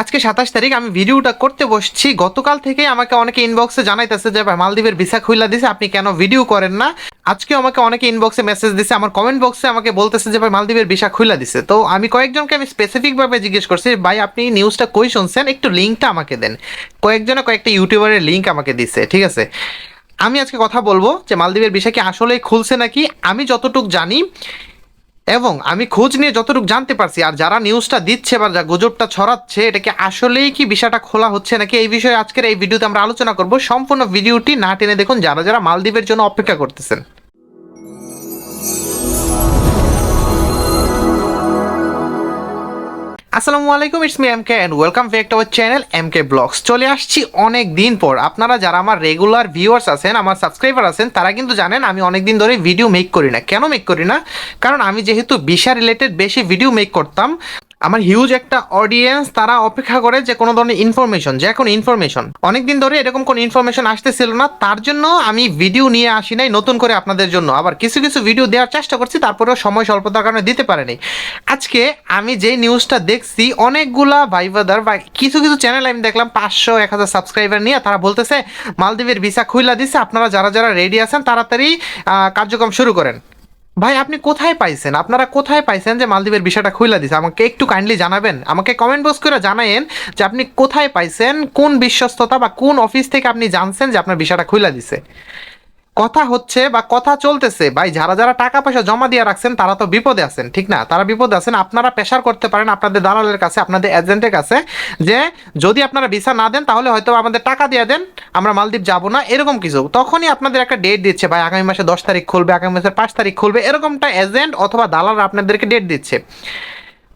আজকে সাতাশ তারিখ, আমি ভিডিওটা করতে বসছি। গতকাল থেকে আমাকে অনেকে ইনবক্সে জানাইতেছে যে মালদ্বীপের ভিসা খুইলা দিছে, আপনি কেন ভিডিও করেন না? আজকে আমাকে অনেকে ইনবক্সে মেসেজ দিছে, আমার কমেন্ট বক্সে আমাকে বলতেছে যে, ভাই, মালদ্বীপের ভিসা খুইলা দিছে। তো আমি কয়েকজনকে আমি স্পেসিফিকভাবে জিজ্ঞেস করছি, ভাই, আপনি নিউজটা কই শুনছেন? একটু লিঙ্কটা আমাকে দেন। কয়েকজনে কয়েকটা ইউটিউবারের লিঙ্ক আমাকে দিছে, ঠিক আছে? আমি আজকে কথা বলব যে, মালদ্বীপের বিষয় কি আসলেই খুলছে নাকি? আমি যতটুক জানি এবং আমি খোঁজ নিয়ে যতটুকু জানতে পারছি, আর যারা নিউজটা দিচ্ছে বা যা গুজবটা ছড়াচ্ছে, এটাকে আসলেই কি বিষয়টা খোলা হচ্ছে নাকি এই বিষয়ে আজকের এই ভিডিওতে আমরা আলোচনা করব। সম্পূর্ণ ভিডিওটি না টেনে দেখুন, যারা যারা মালদ্বীপের জন্য অপেক্ষা করতেছেন। আসসালামু আলাইকুম it's me M K and welcome back to our channel M K blogs চলে আসছি অনেক দিন পর। আপনারা যারা আমার রেগুলার ভিউয়ার্স আছেন, আমার সাবস্ক্রাইবার আছেন, তারা কিন্তু জানেন আমি অনেক দিন ধরে ভিডিও মেক করি না। কেন মেক করি না? কারণ আমি যেহেতু বিশা রিলেটেড বেশি ভিডিও মেক করতাম। আমার হিউজ একটা অডিয়েন্স তারা অপেক্ষা করে যে কোনো ধরনের ইনফরমেশন যে কোনো ইনফরমেশন অনেকদিন ধরে এরকম কোনো ইনফরমেশন আসতেছিল না, তার জন্য আমি ভিডিও নিয়ে আসি নাই নতুন করে আপনাদের জন্য। আবার কিছু কিছু ভিডিও দেওয়ার চেষ্টা করছি, তারপরেও সময় স্বল্পতার কারণে দিতে পারেনি আজকে আমি যে নিউজটা দেখছি, অনেকগুলা ভাইবাদার বা কিছু কিছু চ্যানেল আমি দেখলাম, পাঁচশো, এক হাজার সাবস্ক্রাইবার নিয়ে, তারা বলতেছে, মালদ্বীপের ভিসা খুইলা দিছে, আপনারা যারা যারা রেডি আছেন, তাড়াতাড়ি কার্যক্রম শুরু করেন। ভাই, আপনি কোথায় পাইছেন? আপনারা কোথায় পাইছেন যে মালদ্বীপের বিষয়টা খুইলা দিছে? আমাকে একটু কাইন্ডলি জানাবেন? আমাকে কমেন্ট বক্স করে জানায়েন যে আপনি কোথায় পাইছেন, কোন বিশ্বস্ততা বা কোন অফিস থেকে আপনি জানছেন যে আপনার বিষয়টা খুইলা দিছে? কথা হচ্ছে বা কথা চলতেছে, ভাই, যারা যারা টাকা পয়সা জমা দিয়ে রাখছেন, তারা তো বিপদে আছেন, ঠিক না? তারা বিপদে আছেন, আপনারা প্রেশার করতে পারেন আপনাদের দালালের কাছে, আপনাদের এজেন্টের কাছে, যে যদি আপনারা ভিসা না দেন, তাহলে হয়তো আমাদের টাকা দিয়ে দেন আমরা মালদ্বীপ যাব না, এরকম কিছু। তখনই আপনাদের একটা ডেট দিচ্ছে, ভাই, আগামী মাসে দশ তারিখ খুলবে, আগামী মাসের পাঁচ তারিখ খুলবে, এরকমটা এজেন্ট অথবা দালাল আপনাদেরকে ডেট দিচ্ছে।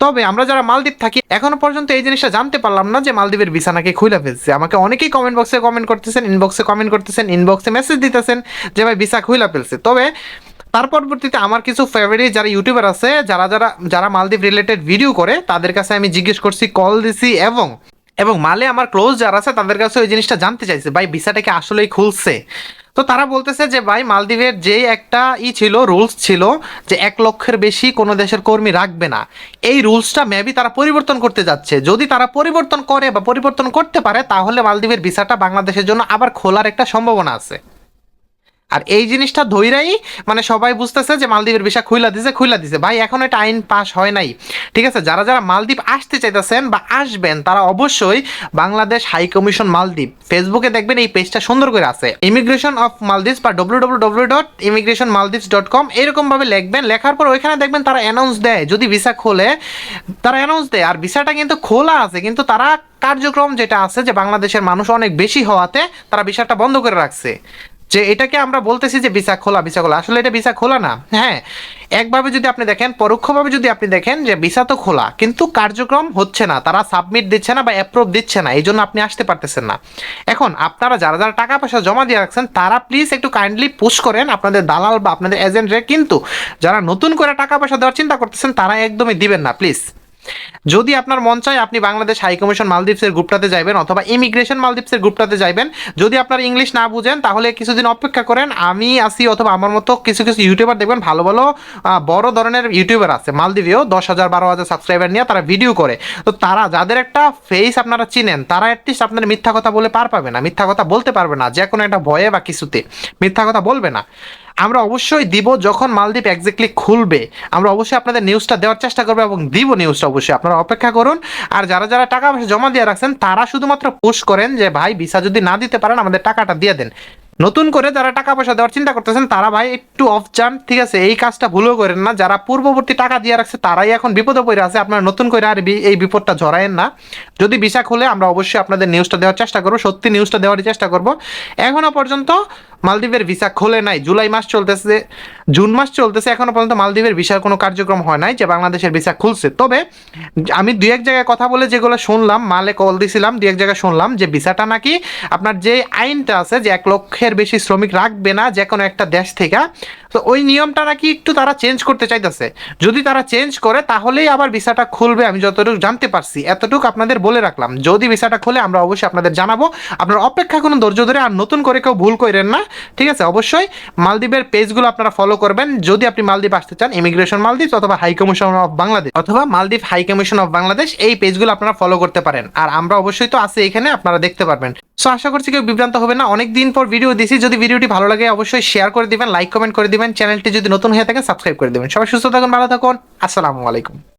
তবে আমরা যারা মালদ্বীপ থাকি, এখনও পর্যন্ত এই জিনিসটা জানতে পারলাম না যে মালদ্বীপের ভিসা নাকি খুলে ফেলছে। আমাকে অনেকেই কমেন্ট বক্সে কমেন্ট করতেছেন ইনবক্সে কমেন্ট করতেছেন ইনবক্সে মেসেজ দিতেছেন যে, ভাই ভিসা খুলে ফেলছে। তবে তার পরবর্তীতে আমার কিছু ফেভারিট যারা ইউটিউবার আছে, যারা যারা যারা মালদ্বীপ রিলেটেড ভিডিও করে, তাদের কাছে আমি জিজ্ঞেস করছি কল দিছি এবং এবং মালে আমার ক্লোজ যারা আছে, তাদের কাছে ওই জিনিসটা জানতে চাইছে, ভাই, ভিসাটা কি আসলেই খুলছে? তো তারা বলতেছে যে, ভাই, মালদ্বীপের যে একটা ই ছিল রুলস ছিল যে, এক লক্ষের বেশি কোনো দেশের কর্মী রাখবে না। এই রুলসটা মেবি তারা পরিবর্তন করতে যাচ্ছে। যদি তারা পরিবর্তন করে বা পরিবর্তন করতে পারে, তাহলে মালদ্বীপের ভিসাটা বাংলাদেশের জন্য আবার খোলার একটা সম্ভাবনা আছে। আর এই জিনিসটা ধৈরাই মানে সবাই বুঝতেছে যে মালদ্বীপের ভিসা খুইলা দিছে খুইলা দিছে। ভাই, এখন এটা আইন পাস হয় নাই। ঠিক আছে? যারা যারা মালদ্বীপ আসতে চাইতেছেন বা আসবেন, তারা অবশ্যই বাংলাদেশ হাই কমিশন মালদ্বীপ। ফেসবুকে দেখবেন এই পেজটা সুন্দর করে আছে। ইমিগ্রেশন অফ মালদ্বীপস বা W W W dot immigration Maldives dot com এরকমভাবে লিখবেন। লেখার পর ওইখানে দেখবেন তারা অ্যানাউন্স দেয়। যদি ভিসা খোলে, তারা অ্যানাউন্স দেয়। আর ভিসাটা কিন্তু খোলা আছে। কিন্তু তারা কার্যক্রম যেটা আছে যে বাংলাদেশের মানুষ অনেক বেশি হওয়াতে তারা ভিসাটা বন্ধ করে রাখছে। যে এটাকে আমরা বলতেছি যে ভিসা খোলা ভিসা খোলা। আসলে এটা ভিসা খোলা না। হ্যাঁ একভাবে যদি আপনি দেখেন, পরোক্ষভাবে যদি আপনি দেখেন যে ভিসা তো খোলা, কিন্তু কার্যক্রম হচ্ছে না। তারা সাবমিট দিচ্ছে না বা অ্যাপ্রুভ দিচ্ছে না। এই জন্য আপনি আসতে পারতেছেন না। এখন আপনারা যারা যারা টাকা পয়সা জমা দিয়ে রাখছেন, তারা প্লিজ একটু কাইন্ডলি পুশ করেন আপনাদের দালাল বা আপনাদের এজেন্টরে কিন্তু যারা নতুন করে টাকা পয়সা দেওয়ার চিন্তা করতেছেন, তারা একদমই দিবেন না প্লিজ যদি আপনার মন চায় আপনি বাংলাদেশ হাই কমিশন মালদ্বীপসের গ্রুপটাতে যাবেন অথবা ইমিগ্রেশন মালদ্বীপসের গ্রুপটাতে যাবেন যদি আপনার ইংলিশ না বুঝেন, তাহলে কিছুদিন অপেক্ষা করেন। আমি আসি অথবা আমার মতো কিছু কিছু ইউটিউবার দেখবেন, ভালো ভালো বড় ধরনের ইউটিউবার আছে মালদ্বীপেও দশ হাজার, বারো হাজার সাবস্ক্রাইবার নিয়ে তারা ভিডিও করে। তো তারা যাদের একটা ফেস আপনারা চিনেন, তারা অ্যাটলিস্ট আপনার মিথ্যা কথা বলে পার পাবে না। মিথ্যা কথা বলতে পারবে না যে কোনো একটা ভয়ে বা কিছুতে। মিথ্যা কথা বলবে না। আমরা অবশ্যই দিব যখন মালদ্বীপ এক্স্যাক্টলি খুলবে। আমরা অবশ্যই আপনাদের নিউজটা দেওয়ার চেষ্টা করব এবং দিব নিউজটা অবশ্যই। আপনারা অপেক্ষা করুন। আর যারা যারা টাকা পয়সা জমা দিয়ে রাখছেন, তারা শুধুমাত্র পুশ করেন যে, ভাই ভিসা যদি না দিতে পারেন, আমাদের টাকাটা দিয়ে দেন। নতুন করে যারা টাকা পয়সা দেওয়ার চিন্তা করতেছেন, তারা ভাই, একটু অফ যান, ঠিক আছে? এই কাজটা ভুলেও করেন না। যারা পূর্ববর্তী টাকা দিয়ে রাখছে, তারাই এখন বিপদে পড়ে আছে। আপনারা নতুন করে আর এই বিপদটা ঝরায়েন না। যদি ভিসা খুলে, আমরা অবশ্যই আপনাদের নিউজটা দেওয়ার চেষ্টা করব। সত্যি নিউজটা দেওয়ার চেষ্টা করব। এখনও পর্যন্ত মালদ্বীপের ভিসা খোলে নাই। জুলাই মাস চলতেছে, জুন মাস চলতেছে এখনও পর্যন্ত মালদ্বীপের ভিসার কোনো কার্যক্রম হয় নাই যে বাংলাদেশের ভিসা খুলছে। তবে আমি দু এক জায়গায় কথা বলে যেগুলো শুনলাম, মালে কল দিছিলাম দু এক জায়গায় শুনলাম যে ভিসাটা নাকি আপনার যে আইনটা আছে যে এক লক্ষের বেশি শ্রমিক রাখবে না যে কোনো একটা দেশ থেকে তো ওই নিয়মটা নাকি একটু তারা চেঞ্জ করতে চাইতেছে। যদি তারা চেঞ্জ করে, তাহলেই আবার ভিসাটা খুলবে, আমি যতটুকু জানতে পারছি, এতটুকু আপনাদের বলে রাখলাম। যদি ভিসাটা খুলে, আমরা অবশ্যই আপনাদের জানাব। আপনারা অপেক্ষা কোনো ধৈর্য ধরে, আর নতুন করে কেউ ভুল করেন না। ঠিক আছে? অবশ্যই মালদ্বীপের পেজগুলো আপনারা ফলো করবেন। যদি আপনি মালদ্বীপ আসতে চান ইমিগ্রেশন মালদ্বীপ অথবা হাই কমিশন অফ বাংলাদেশ অথবা Maldives high commission of Bangladesh এই পেজগুলো আপনারা ফলো করতে পারেন। আর আমরা অবশ্যই তো আছি এখানে, আপনারা দেখতে পারবেন। সো আশা করছি কেউ বিভ্রান্ত হবে না। অনেক দিন পর ভিডিও দিছি। যদি ভিডিওটি ভালো লাগে, অবশ্যই শেয়ার করে দিবেন লাইক কমেন্ট করে দিবেন। চ্যানেলটি যদি নতুন হয়ে থাকে সাবস্ক্রাইব করে দেবেন। সবাই সুস্থ থাকুন, ভালো থাকুন। আসসালামু আলাইকুম।